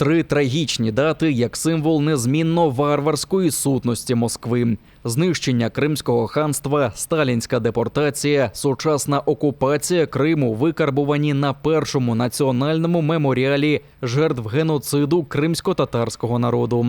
Три трагічні дати як символ незмінно варварської сутності Москви: знищення Кримського ханства, сталінська депортація, сучасна окупація Криму викарбувані на першому національному меморіалі жертв геноциду кримсько-татарського народу.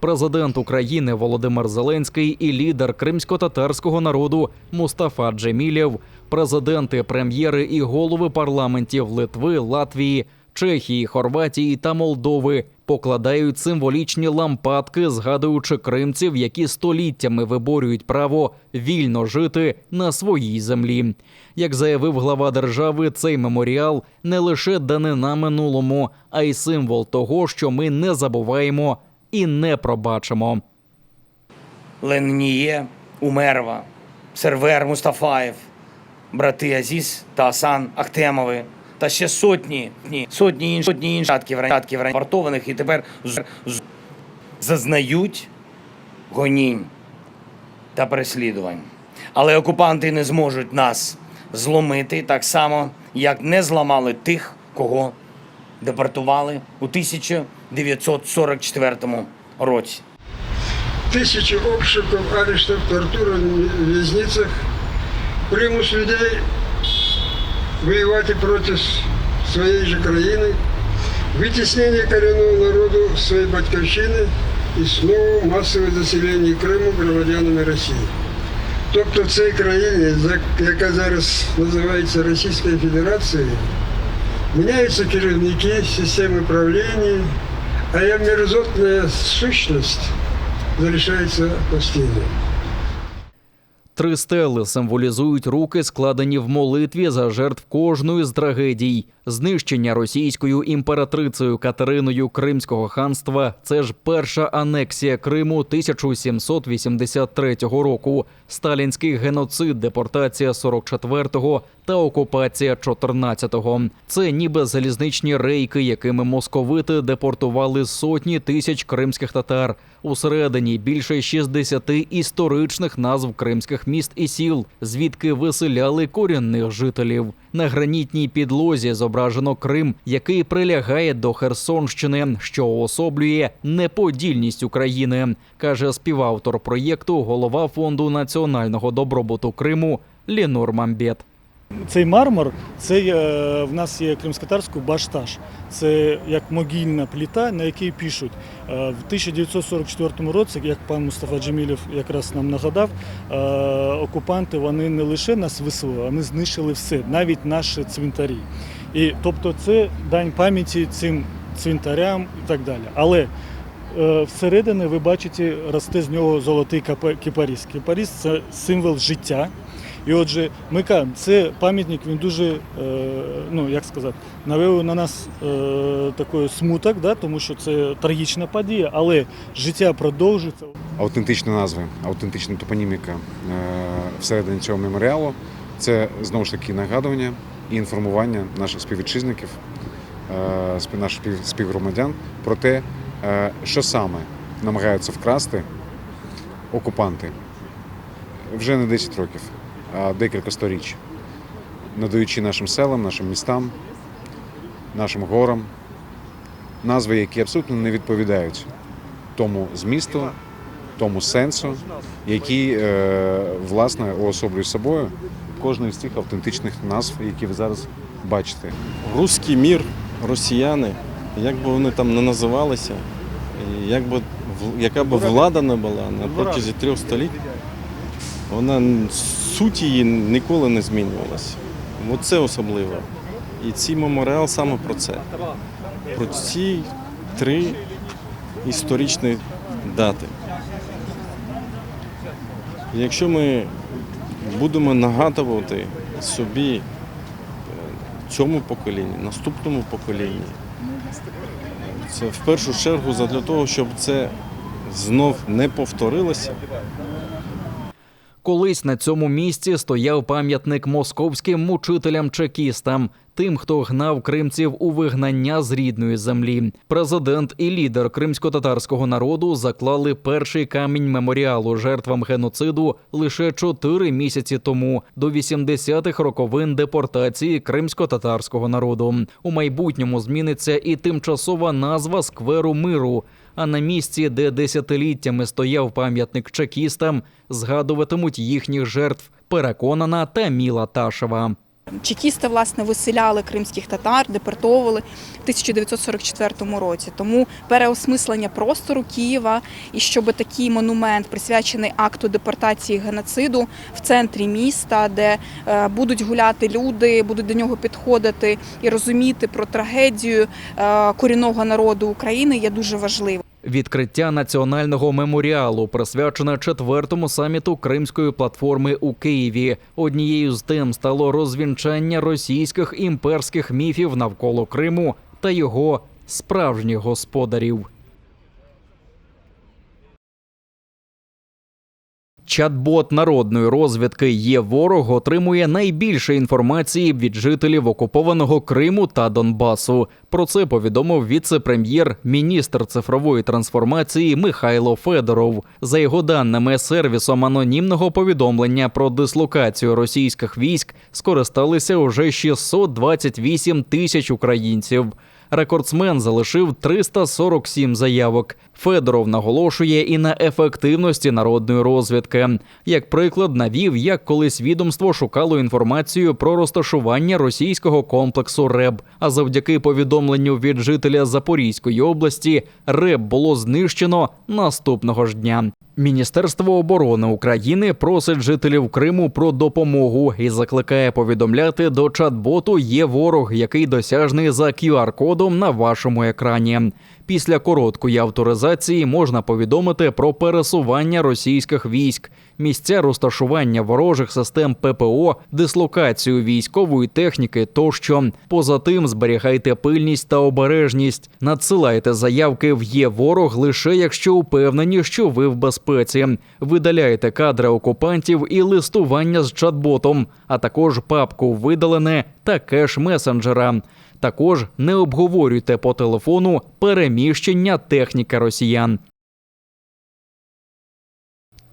Президент України Володимир Зеленський і лідер кримсько-татарського народу Мустафа Джемілєв, президенти, прем'єри і голови парламентів Литви, Латвії. Чехії, Хорватії та Молдови покладають символічні лампадки, згадуючи кримців, які століттями виборюють право вільно жити на своїй землі. Як заявив глава держави, цей меморіал не лише данина минулому, а й символ того, що ми не забуваємо і не пробачимо. Леніє, Умерва, Сервер Мустафаєв, брати Азіз та Асан Ахтемови та ще сотні, ні, сотні інших сотні інших татків вартованих і тепер зазнають гонінь та переслідувань. Але окупанти не зможуть нас зломити так само, як не зламали тих, кого депортували у 1944 році. Тысячи обшуков, арештов, тортур в вязницах, примус людей воевать против своей же країни, вытеснение коренного народу з своєї батьківщини і знову масове заселення Криму громадянами Росії. Тобто в цій країні, за- яка зараз називається Російською Федерацією, міняються керівники системи правління, а я мерзотна сущність залишається постійно. Три стели символізують руки, складені в молитві за жертв кожної з трагедій. Знищення російською імператрицею Катериною Кримського ханства це ж перша анексія Криму 1783 року, сталінський геноцид, депортація 44-го та окупація 14-го. Це ніби залізничні рейки, якими московити депортували сотні тисяч кримських татар. Усередині більше 60 історичних назв кримських міст і сіл, звідки виселяли корінних жителів. На гранітній підлозі зображено Крим, який прилягає до Херсонщини, що уособлює неподільність України, каже співавтор проєкту, голова фонду національного добробуту Криму Лінур Мамбет. Цей мармур, це е, в нас є кримськотарський баштаж. Це як могильна плита, на якій пишуть. Е, в 1944 році, як пан Мустафа Джемілєв якраз нам нагадав, е, окупанти вони не лише нас виселили, вони знищили все, навіть наші цвинтарі. І тобто це дань пам'яті цим цвинтарям і так далі. Але всередині ви бачите, росте з нього золотий кипарис. Кипарис це символ життя. І отже, ми кажемо, це пам'ятник, він дуже, е, ну як сказати, навів на нас е, такий смуток, да, тому що це трагічна подія, але життя продовжується. Аутентичні назви, аутентична топоніміка е, всередині цього меморіалу це знову ж таки нагадування і інформування наших співвітчизників, наших співгромадян про те, що саме намагаються вкрасти окупанти вже не 10 років, декілька сторіч, надаючи нашим селам, нашим містам, нашим горам назви, які абсолютно не відповідають тому змісту, тому сенсу, який е, власне уособлює собою кожну з цих автентичних назв, які ви зараз бачите. Руський мір, росіяни, як би вони там не називалися, як би, в- яка б влада не була на протязі трьох століть, вона суть її ніколи не змінювалася. Оце особливо. І цей меморіал саме про це. Про ці три історичні дати. Якщо ми будемо нагадувати собі е, цьому поколінні, наступному поколінні. Це в першу чергу для того, щоб це знов не повторилося. Колись на цьому місці стояв пам'ятник московським мучителям-чекістам, тим, хто гнав кримців у вигнання з рідної землі. Президент і лідер кримсько-татарського народу заклали перший камінь меморіалу жертвам геноциду лише чотири місяці тому, до 80-х роковин депортації кримсько-татарського народу. У майбутньому зміниться і тимчасова назва скверу миру. А на місці, де десятиліттями стояв пам'ятник чекістам, згадуватимуть їхніх жертв. Переконана Таміла Ташева. Чекісти власне виселяли кримських татар, депортовували в 1944 році. Тому переосмислення простору Києва і щоб такий монумент, присвячений акту депортації геноциду в центрі міста, де е, будуть гуляти люди, будуть до нього підходити і розуміти про трагедію е, корінного народу України, є дуже важливим. Відкриття національного меморіалу присвячене четвертому саміту Кримської платформи у Києві. Однією з тем стало розвінчання російських імперських міфів навколо Криму та його справжніх господарів. Чат-бот народної розвідки є ворог отримує найбільше інформації від жителів окупованого Криму та Донбасу. Про це повідомив віце-прем'єр, міністр цифрової трансформації Михайло Федоров. За його даними, сервісом анонімного повідомлення про дислокацію російських військ скористалися уже 628 тисяч українців. Рекордсмен залишив 347 заявок. Федоров наголошує і на ефективності народної розвідки. Як приклад, навів, як колись відомство шукало інформацію про розташування російського комплексу РЕБ. А завдяки повідомленню від жителя Запорізької області РЕБ було знищено наступного ж дня. Міністерство оборони України просить жителів Криму про допомогу і закликає повідомляти до чат-боту є ворог, який досяжний за QR-кодом на вашому екрані. Після короткої авторизації можна повідомити про пересування російських військ, місця розташування ворожих систем ППО, дислокацію військової техніки тощо. Поза тим, зберігайте пильність та обережність. Надсилайте заявки в є ворог лише якщо упевнені, що ви в безпеці. Видаляйте кадри окупантів і листування з чат-ботом, а також папку видалене та кеш месенджера. Також не обговорюйте по телефону переміщення техніки росіян.